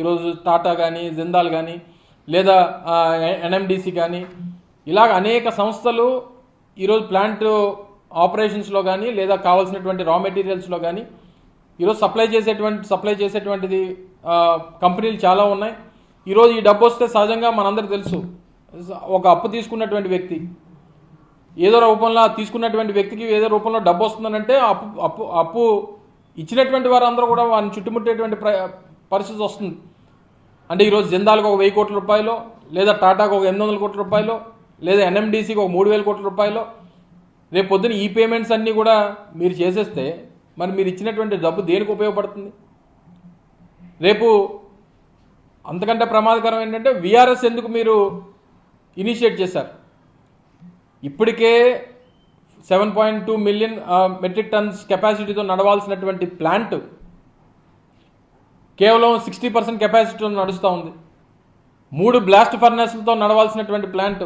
ఈరోజు టాటా కానీ జిందాల్ కానీ లేదా ఎన్ఎండిసి కానీ ఇలాగ అనేక సంస్థలు ఈరోజు ప్లాంట్ ఆపరేషన్స్లో కానీ లేదా కావాల్సినటువంటి రా మెటీరియల్స్లో కానీ ఈరోజు సప్లై చేసేటువంటి సప్లై చేసేటువంటిది కంపెనీలు చాలా ఉన్నాయి. ఈరోజు ఈ డబ్బు వస్తే సహజంగా మనందరికి తెలుసు. ఒక అప్పు తీసుకున్నటువంటి వ్యక్తి ఏదో రూపంలో తీసుకున్నటువంటి వ్యక్తికి ఏదో రూపంలో డబ్బు వస్తుందనంటే అప్పు అప్పు అప్పు ఇచ్చినటువంటి వారందరూ కూడా వారిని చుట్టుముట్టేటువంటి ప్ర పరిస్థితి వస్తుంది. అంటే ఈరోజు జిందాల్కి ఒక వెయ్యి కోట్ల రూపాయలు లేదా టాటాకు ఒక ఎనిమిది వందల కోట్ల రూపాయలు లేదా ఎన్ఎండిసికి ఒక మూడు వేల కోట్ల రూపాయలు రేపు పొద్దున ఈ పేమెంట్స్ అన్నీ కూడా మీరు చేసేస్తే మరి మీరు ఇచ్చినటువంటి డబ్బు దేనికి ఉపయోగపడుతుంది? రేపు అంతకంటే ప్రమాదకరం ఏంటంటే విఆర్ఎస్ ఎందుకు మీరు ఇనిషియేట్ చేశారు? ఇప్పటికే seven point two million metric tons కెపాసిటీతో నడవాల్సినటువంటి ప్లాంట్ కేవలం సిక్స్టీ పర్సెంట్ కెపాసిటీలో నడుస్తూ ఉంది. మూడు బ్లాస్ట్ ఫర్నెస్లతో నడవాల్సినటువంటి ప్లాంట్